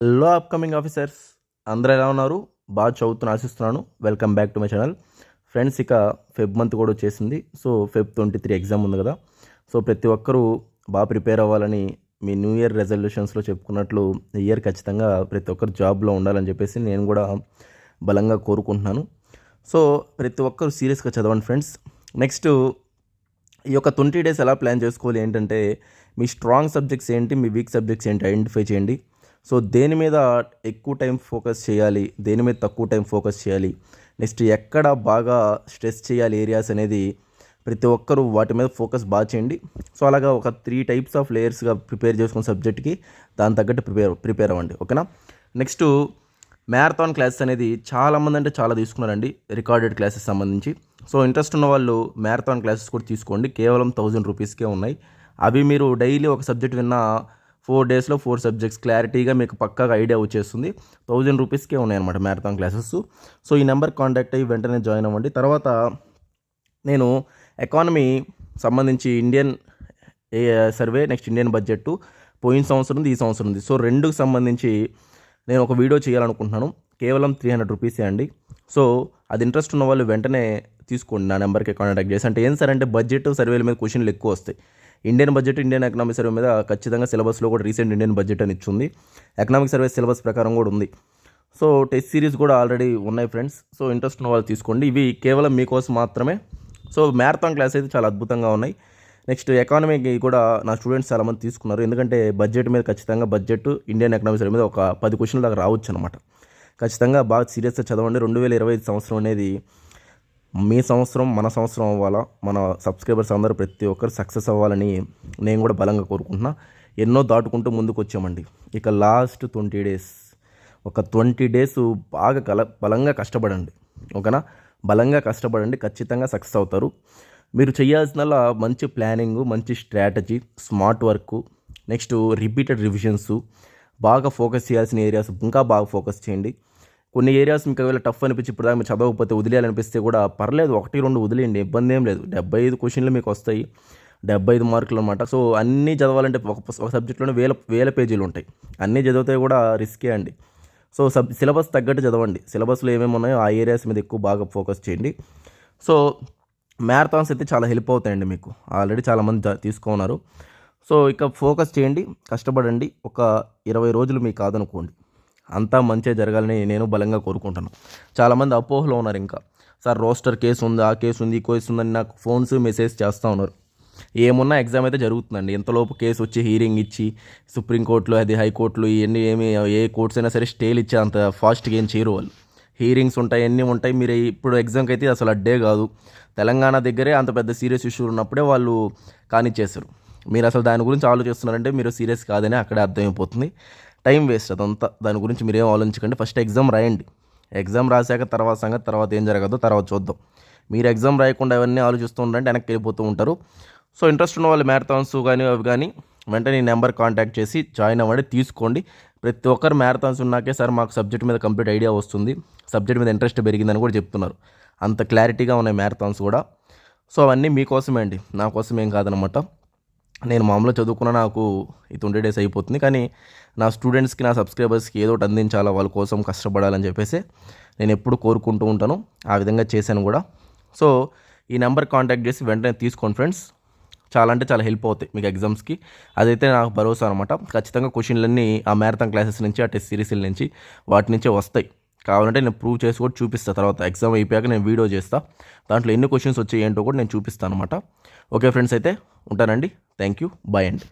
Hello upcoming officers అందరూ ఎలా ఉన్నారు? బాగా చదువుతున్న ఆశిస్తున్నాను. Welcome back to my channel friends ఇక ఫెబ్ మంత్ కూడా వచ్చేసింది. So Feb twenty three exam ఉంది కదా. సో ప్రతి ఒక్కరూ బాగా ప్రిపేర్ అవ్వాలని మీ న్యూ ఇయర్ రెజల్యూషన్స్లో చెప్పుకున్నట్లు ఈ ఇయర్ ఖచ్చితంగా ప్రతి ఒక్కరు జాబ్లో ఉండాలని చెప్పేసి నేను కూడా బలంగా కోరుకుంటున్నాను. సో ప్రతి ఒక్కరు సీరియస్గా చదవండి ఫ్రెండ్స్ నెక్స్ట్ ఈ యొక్క ట్వంటీ డేస్ ఎలా ప్లాన్ చేసుకోవాలి ఏంటంటే మీ స్ట్రాంగ్ సబ్జెక్ట్స్ ఏంటి మీ వీక్ సబ్జెక్ట్స్ ఏంటి ఐడెంటిఫై చేయండి. సో దేని మీద ఎక్కువ టైం ఫోకస్ చేయాలి దేని మీద తక్కువ టైం ఫోకస్ చేయాలి నెక్స్ట్ ఎక్కడ బాగా స్ట్రెస్ చేయాలి ఏరియాస్ అనేది ప్రతి ఒక్కరూ వాటి మీద ఫోకస్ బాగా చేయండి. సో అలాగా ఒక త్రీ టైప్స్ ఆఫ్ లేయర్స్గా ప్రిపేర్ చేసుకున్న సబ్జెక్ట్కి దాని తగ్గట్టు ప్రిపేర్ ప్రిపేర్ అవ్వండి ఓకేనా? నెక్స్ట్ మ్యారథాన్ క్లాసెస్ అనేది చాలామంది అంటే చాలా తీసుకున్నారండి రికార్డెడ్ క్లాసెస్ సంబంధించి. సో ఇంట్రెస్ట్ ఉన్న వాళ్ళు మ్యారథాన్ క్లాసెస్ కూడా తీసుకోండి కేవలం థౌజండ్ రూపీస్కే ఉన్నాయి. అవి మీరు డైలీ ఒక సబ్జెక్ట్ విన్నా ఫోర్ డేస్లో ఫోర్ సబ్జెక్ట్స్ క్లారిటీగా మీకు పక్కాగా ఐడియా వచ్చేస్తుంది. థౌజండ్ రూపీస్కే ఉన్నాయన్నమాట మ్యారథాన్ క్లాసెస్. సో ఈ నెంబర్ కాంటాక్ట్ అయ్యి వెంటనే జాయిన్ అవ్వండి. తర్వాత నేను ఎకానమీ సంబంధించి Indian survey next Indian budget పోయిన సంవత్సరం ఉంది ఈ సంవత్సరం ఉంది. సో రెండుకు సంబంధించి నేను ఒక వీడియో చేయాలనుకుంటున్నాను. కేవలం త్రీ హండ్రెడ్ రూపీసే అండి. సో అది ఇంట్రెస్ట్ ఉన్న వాళ్ళు వెంటనే తీసుకోండి. నా నెంబర్కి కాంటాక్ట్ చేసి. అంటే ఏం సార్ అంటే బడ్జెట్ సర్వేల మీద క్వశ్చన్లు ఎక్కువ వస్తాయి. Indian budget Indian economic survey మీద ఖచ్చితంగా సిలబస్లో కూడా రీసెంట్ ఇండియన్ బడ్జెట్ అని ఇచ్చింది. ఎకనామిక్ సర్వే సిలబస్ ప్రకారం కూడా ఉంది. సో టెస్ట్ సిరీస్ కూడా ఆల్రెడీ ఉన్నాయి ఫ్రెండ్స్. సో ఇంట్రెస్ట్ ఉన్న వాళ్ళు తీసుకోండి. ఇవి కేవలం మీకోసం మాత్రమే. సో మ్యారథాన్ క్లాస్ అయితే చాలా అద్భుతంగా ఉన్నాయి. నెక్స్ట్ ఎకానమీకి కూడా నా స్టూడెంట్స్ చాలామంది తీసుకున్నారు. ఎందుకంటే బడ్జెట్ మీద ఖచ్చితంగా బడ్జెట్ ఇండియన్ ఎకనామిక్స్ మీద ఒక పది క్వశ్చన్లు దాకా రావచ్చు అనమాట ఖచ్చితంగా బాగా సీరియస్గా చదవండి. రెండు వేల ఇరవై ఐదు సంవత్సరం అనేది మీ సంవత్సరం మన సంవత్సరం అవ్వాలా? మన సబ్స్క్రైబర్స్ అందరూ ప్రతి ఒక్కరు సక్సెస్ అవ్వాలని నేను కూడా బలంగా కోరుకుంటున్నా. ఎన్నో దాటుకుంటూ ముందుకు వచ్చామండి ఇక లాస్ట్ ట్వంటీ డేస్. ఒక ట్వంటీ డేస్ బాగా కల బలంగా కష్టపడండి. ఓకేనా? బలంగా కష్టపడండి ఖచ్చితంగా సక్సెస్ అవుతారు. మీరు చేయాల్సిన మంచి ప్లానింగ్ మంచి strategy smart work next repeated revisions బాగా ఫోకస్ చేయాల్సిన ఏరియాస్ ఇంకా బాగా ఫోకస్ చేయండి. కొన్ని ఏరియాస్ మీకు ఒకవేళ టఫ్ అనిపించి ఇప్పుడు దాకా చదవకపోతే వదిలేయాలనిపిస్తే కూడా పర్లేదు ఒకటి రెండు వదిలేయండి ఇబ్బంది ఏం లేదు. డెబ్బై ఐదు క్వశ్చన్లు మీకు వస్తాయి డెబ్బై ఐదు మార్కులు అనమాట సో అన్నీ చదవాలంటే ఒక ఒక సబ్జెక్ట్లోనే వేల వేల పేజీలు ఉంటాయి. అన్నీ చదివితే కూడా రిస్కే అండి. సో సబ్ సిలబస్ తగ్గట్టు చదవండి. సిలబస్లో ఏమేమి ఉన్నాయో ఆ ఏరియాస్ మీద ఎక్కువ బాగా ఫోకస్ చేయండి. సో మ్యారథాన్స్ అయితే చాలా హెల్ప్ అవుతాయండి మీకు. ఆల్రెడీ చాలామంది తీసుకున్నారు సో ఇక ఫోకస్ చేయండి కష్టపడండి. ఒక ఇరవై రోజులు మీకు కాదనుకోండి. అంతా మంచిగా జరగాలని నేను బలంగా కోరుకుంటాను. చాలామంది అపోహలో ఉన్నారు ఇంకా. సార్ రోస్టర్ కేసు ఉంది? ఆ కేసు ఉంది ఈ కేసు ఉందని నాకు ఫోన్స్ మెసేజ్ చేస్తూ ఉన్నారు. ఏమున్నా ఎగ్జామ్ అయితే జరుగుతుందండి. ఎంతలోపు కేసు వచ్చి హీరింగ్ ఇచ్చి సుప్రీంకోర్టులో అది హైకోర్టులో ఇవన్నీ ఏమి ఏ కోర్ట్స్ అయినా సరే స్టేలు ఇచ్చే అంత ఫాస్ట్గా ఏం చేయరు వాళ్ళు. హీరింగ్స్ ఉంటాయి అన్నీ ఉంటాయి మీరు ఇప్పుడు ఎగ్జామ్కి అయితే అసలు అడ్డే కాదు. తెలంగాణ దగ్గరే అంత పెద్ద సీరియస్ ఇష్యూ ఉన్నప్పుడే వాళ్ళు కానిచ్చేస్తారు మీరు అసలు దాని గురించి ఆలోచిస్తున్నారంటే మీరు సీరియస్ కాదని అక్కడే అర్థమైపోతుంది. టైం వేస్ట్ అదంతా. దాని గురించి మీరు ఏం ఆలోచించకండి. ఫస్ట్ ఎగ్జామ్ రాయండి. ఎగ్జామ్ రాశాక తర్వాత సంగతి తర్వాత ఏం జరగదో తర్వాత చూద్దాం. మీరు ఎగ్జామ్ రాయకుండా అవన్నీ ఆలోచిస్తూ ఉండంటే వెనక్కి వెళ్ళిపోతూ ఉంటారు. సో ఇంట్రెస్ట్ ఉన్న వాళ్ళు మ్యారథాన్స్ కానీ అవి కానీ వెంటనే ఈ నెంబర్ కాంటాక్ట్ చేసి జాయిన్ అవ్వండి తీసుకోండి. ప్రతి ఒక్కరు మ్యారథాన్స్ ఉన్నాకే సార్ మాకు సబ్జెక్ట్ మీద కంప్లీట్ ఐడియా వస్తుంది. సబ్జెక్ట్ మీద ఇంట్రెస్ట్ పెరిగిందని కూడా చెప్తున్నారు. అంత క్లారిటీగా ఉన్నాయి మ్యారథాన్స్ కూడా. సో అవన్నీ మీకోసమే అండి. నా కోసం ఏం కాదనమాట. నేను మామూలుగా చదువుకున్న నాకు ఈ ట్వంటీ డేస్ అయిపోతుంది. కానీ నా స్టూడెంట్స్కి నా సబ్స్క్రైబర్స్కి ఏదో ఒకటి అందించాలా వాళ్ళ కోసం కష్టపడాలని చెప్పేసి నేను ఎప్పుడు కోరుకుంటూ ఉంటాను. ఆ విధంగా చేశాను కూడా. సో ఈ నెంబర్ కాంటాక్ట్ చేసి వెంటనే తీసుకోండి ఫ్రెండ్స్. చాలా అంటే చాలా హెల్ప్ అవుతాయి మీకు ఎగ్జామ్స్కి. అదైతే నాకు భరోసా అనమాట ఖచ్చితంగా క్వశ్చన్లన్నీ ఆ మ్యారథాన్ క్లాసెస్ నుంచి ఆ టెస్ట్ సిరీస్ల నుంచి వాటి నుంచే వస్తాయి. కావాలంటే నేను ప్రూవ్ చేసి కూడా చూపిస్తాను తర్వాత ఎగ్జామ్ అయిపోయాక నేను వీడియో చేస్తాను దాంట్లో ఎన్ని క్వశ్చన్స్ వచ్చాయి ఏంటో కూడా నేను చూపిస్తాను అనమాట ఓకే ఫ్రెండ్స్ అయితే ఉంటానండి. థ్యాంక్ యూ బాయ్ అండి.